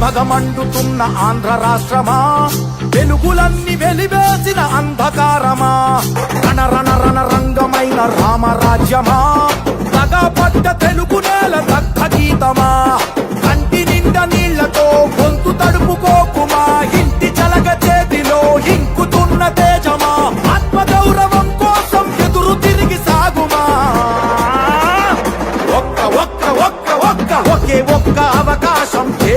భగమండుతున్న ఆంధ్ర రాష్ట్రమా? వెలుగులన్నీ వెలివేసిన అంధకారమా? రణ రణ రణ రంగమైన రామరాజ్యమా? తగపడ్డ తెలుగు నేల దగ్ధ గీతమా?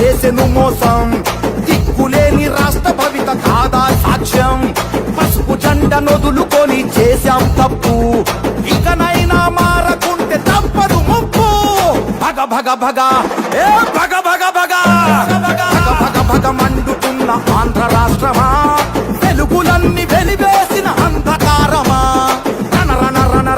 చేసెను మోసం. దిక్కులేని రాష్ట్ర భవిత కాదా సాక్ష్యం. పసుపు జెండ నొదులుకొని చేశాం తప్పు. ఇకనైనా మారకుంటే తప్పదు ముప్పు. భగ భగ భగ. ఏ భగ భగ భగ. భగ భగ భగ మండుతున్న ఆంధ్ర రాష్ట్రమా? వెలుగులన్నీ వెలివేసిన అంధకారమా? రణ రణ రణ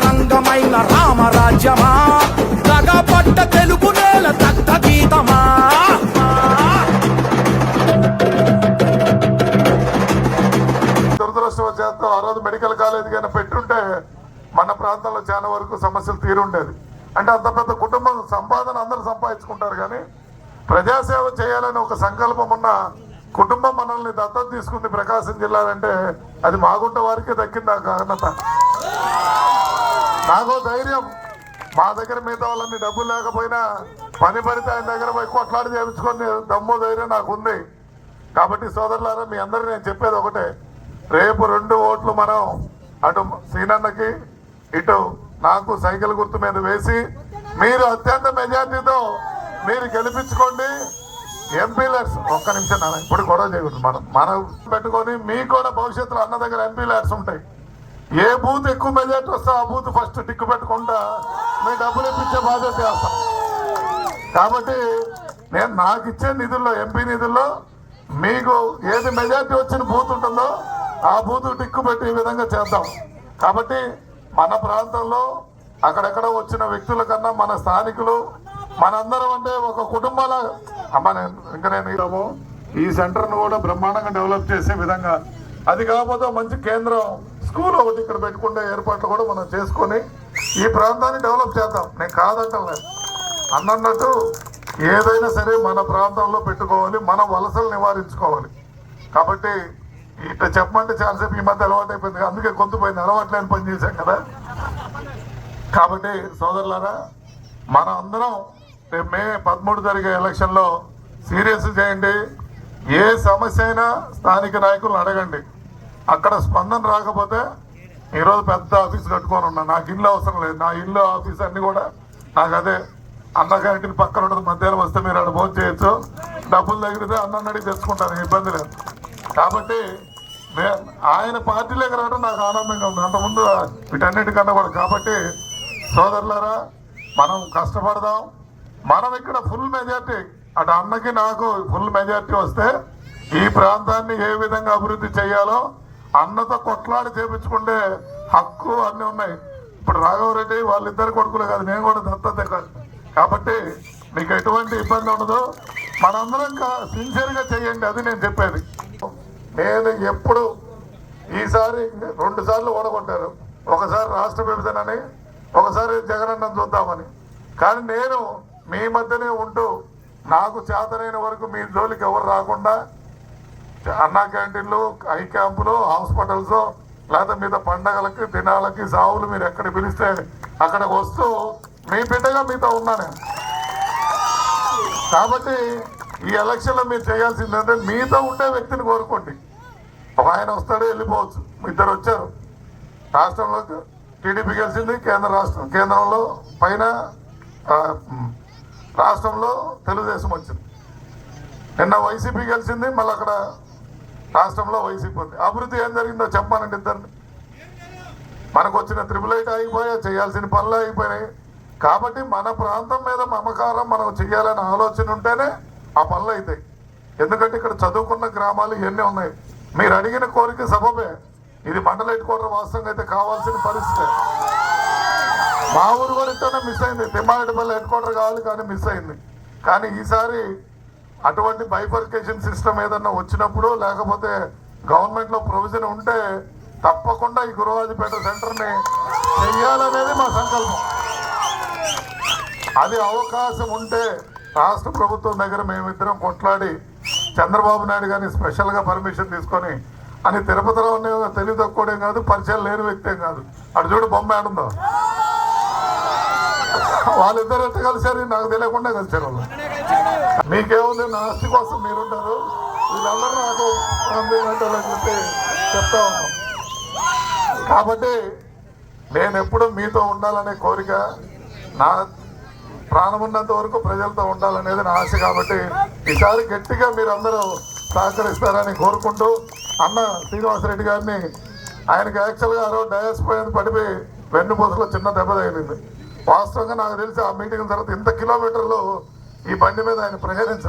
మెడికల్ కానీ పెట్టుంటే మన ప్రాంతంలో చాలా వరకు సమస్యలు తీరుండేది. అంటే అంత పెద్ద కుటుంబం సంపాదన అందరూ సంపాదించుకుంటారు కానీ ప్రజాసేవ చేయాలని ఒక సంకల్పం ఉన్న కుటుంబం మనల్ని దత్తత తీసుకుంది ప్రకాశం జిల్లాలంటే అది మాగుంట వారికి దక్కింది ఆ ఘనత నాకో ధైర్యం. మా దగ్గర మిగతా వాళ్ళని డబ్బులు లేకపోయినా పని పడితే ఆయన దగ్గర పోయి కొట్లాడి చేయించుకొని దమ్ము ధైర్యం నాకు ఉంది కాబట్టి సోదరులారా మీ అందరూ నేను చెప్పేది ఒకటే. రేపు రెండు ఓట్లు మనం అటు సీనన్నకి ఇటు నాకు సైకిల్ గుర్తు మీద వేసి మీరు అత్యంత మెజార్టీతో మీరు గెలిపించుకోండి. ఎంపీ ల్యాడ్స్ ఒక్క నిమిషం నాన్న ఇప్పుడు గొడవ చేయకూడదు. మనం మనం పెట్టుకొని మీకు కూడా భవిష్యత్తులో అన్న దగ్గర ఎంపీ ల్యాడ్స్ ఉంటాయి. ఏ బూత్ ఎక్కువ మెజార్టీ వస్తే ఆ బూత్ ఫస్ట్ టిక్కు పెట్టుకుంటా మీ డబ్బులు ఇప్పించే బాధ్యత చేస్తాం. కాబట్టి నేను నాకు ఇచ్చే నిధుల్లో ఎంపీ నిధుల్లో మీకు ఏది మెజార్టీ వచ్చిన బూత్ ఉంటుందో ఆ బూత్ టిక్కు పెట్టే విధంగా చేద్దాం. కాబట్టి మన ప్రాంతంలో అక్కడెక్కడ వచ్చిన వ్యక్తుల కన్నా మన స్థానికులు మనందరం అంటే ఒక కుటుంబాల అమ్మ ఇంకా నేను ఇద్దాము. ఈ సెంటర్ను కూడా బ్రహ్మాండంగా డెవలప్ చేసే విధంగా. అది కాకపోతే మంచి కేంద్రం స్కూల్ ఒకటి ఇక్కడ పెట్టుకునే ఏర్పాట్లు కూడా మనం చేసుకొని ఈ ప్రాంతాన్ని డెవలప్ చేద్దాం. నేను కాదంటలే. అన్నట్టు ఏదైనా సరే మన ప్రాంతంలో పెట్టుకోవాలి మన వలసలు నివారించుకోవాలి. కాబట్టి ఇట్లా చెప్పమంటే చాలాసేపు ఈ మధ్య అలవాటు అయిపోయింది అందుకే కొంతపోయింది అలవాట్లేని పని చేశాం కదా. కాబట్టి సోదరులారా మన అందరం రేపు మే పదమూడు జరిగే ఎలక్షన్లో సీరియస్ చేయండి. ఏ సమస్య అయినా స్థానిక నాయకులను అడగండి. అక్కడ స్పందన రాకపోతే ఈరోజు పెద్ద ఆఫీస్ కట్టుకొని ఉన్నా. నాకు ఇల్లు అవసరం లేదు. నా ఇల్లు ఆఫీస్ అన్ని కూడా నాకు అదే అన్న క్యాంటీన్ పక్కన ఉంటుంది. మధ్యాహ్నం వస్తే మీరు అక్కడ భోజనం చేయొచ్చు. డబ్బులు తగిలితే అన్న అడిగి తెచ్చుకుంటాను ఇబ్బంది లేదు. కాబట్టి ఆయన పార్టీలోకి రావడం నాకు ఆనందంగా ఉంది. అంతకుముందు వీటన్నిటికన్నా కూడా. కాబట్టి సోదరులారా మనం కష్టపడదాం. మనం ఇక్కడ ఫుల్ మెజార్టీ అటు అన్నకి నాకు ఫుల్ మెజార్టీ వస్తే ఈ ప్రాంతాన్ని ఏ విధంగా అభివృద్ధి చేయాలో అన్నతో కొట్లాడి చేపించుకుంటే హక్కు అన్నీ ఉన్నాయి. ఇప్పుడు రాఘవరెడ్డి వాళ్ళిద్దరు కొడుకులు కాదు నేను కూడా దత్తత కాదు. కాబట్టి మీకు ఎటువంటి ఇబ్బంది ఉండదు. మనందరం సిన్సియర్గా చేయండి అది నేను చెప్పేది. నేను ఎప్పుడు ఈసారి రెండు సార్లు ఓడగొట్టారు ఒకసారి రాష్ట్ర విభజనని ఒకసారి జగనన్నం చూద్దామని. కానీ నేను మీ మధ్యనే ఉంటూ నాకు చేతనైన వరకు మీ జోలికి ఎవరు రాకుండా అన్నా క్యాంటీన్లు ఐ క్యాంపులు హాస్పిటల్స్ లేకపోతే మీద పండగలకి దినాలకి సావులు మీరు ఎక్కడ పిలిస్తే అక్కడికి వస్తూ మీ బిడ్డగా మీతో ఉన్నాను కాబట్టి ఈ ఎలక్షన్లో మీరు చేయాల్సింది అంటే మీతో ఉండే వ్యక్తిని కోరుకోండి. ఒక ఆయన వస్తాడు వెళ్ళిపోవచ్చు. ఇద్దరు వచ్చారు. రాష్ట్రంలో టీడీపీ గెలిచింది కేంద్ర రాష్ట్రం. కేంద్రంలో పైన రాష్ట్రంలో తెలుగుదేశం వచ్చింది. నిన్న వైసీపీ గెలిచింది మళ్ళీ అక్కడ రాష్ట్రంలో వైసీపీ ఉంది. అభివృద్ధి ఏం జరిగిందో చెప్పానండి ఇద్దరిని. మనకు వచ్చిన త్రిపుల్ ఐట్ ఆగిపోయా చేయాల్సిన పనులు ఆగిపోయినాయి. కాబట్టి మన ప్రాంతం మీద మమకారం మనం చేయాలనే ఆలోచన ఉంటేనే ఆ పనులు అవుతాయి ఎందుకంటే ఇక్కడ చదువుకున్న గ్రామాలు ఇవన్నీ ఉన్నాయి. మీరు అడిగిన కోరిక సబబే. ఇది మండల హెడ్ క్వార్టర్ వాస్తవంగా అయితే కావాల్సిన పరిస్థితి. మా ఊరు కూడా ఇట్టనే మిస్ అయింది. తిమ్మారెడ్డిపల్లి హెడ్ క్వార్టర్ కావాలి కానీ మిస్ అయింది. కానీ ఈసారి అటువంటి బైఫర్కేషన్ సిస్టమ్ ఏదన్నా వచ్చినప్పుడు లేకపోతే గవర్నమెంట్లో ప్రొవిజన్ ఉంటే తప్పకుండా ఈ గురువాజపేట సెంటర్ని చెయ్యాలనేది మా సంకల్పం. అది అవకాశం ఉంటే రాష్ట్ర ప్రభుత్వం దగ్గర మేమిద్దరం కొట్లాడి చంద్రబాబు నాయుడు గారిని స్పెషల్గా పర్మిషన్ తీసుకొని అని తిరుపతిలో ఉన్న తెలివి తక్కువడే కాదు పరిచయం లేని వ్యక్తేం కాదు. అటు చూడు బొమ్మ ఆడుందో వాళ్ళిద్దరు ఎట్లా కలిశారు? నాకు తెలియకుండా కలిశారు వాళ్ళు. మీకేముంది? నా ఆస్తి కోసం మీరుంటారు. వీళ్ళందరూ నాకు పంపించాలని చెప్పి చెప్తా ఉన్నాం. కాబట్టి నేను ఎప్పుడు మీతో ఉండాలనే కోరిక నా ప్రాణం ఉన్నంత వరకు ప్రజలతో ఉండాలనేది నా ఆశ కాబట్టి ఈసారి గట్టిగా మీరందరూ సహకరిస్తారని కోరుకుంటూ అన్న శ్రీనివాసరెడ్డి గారిని ఆయనకి యాక్చువల్గా ఆరో డయాస్ పోయింది పడిపోయి వెన్నుపూసలో చిన్న దెబ్బ తగిలింది. వాస్తవంగా నాకు తెలిసి ఆ మీటింగ్ తర్వాత ఇంత కిలోమీటర్లు ఈ బండి మీద ఆయన ప్రయాణించలేదు.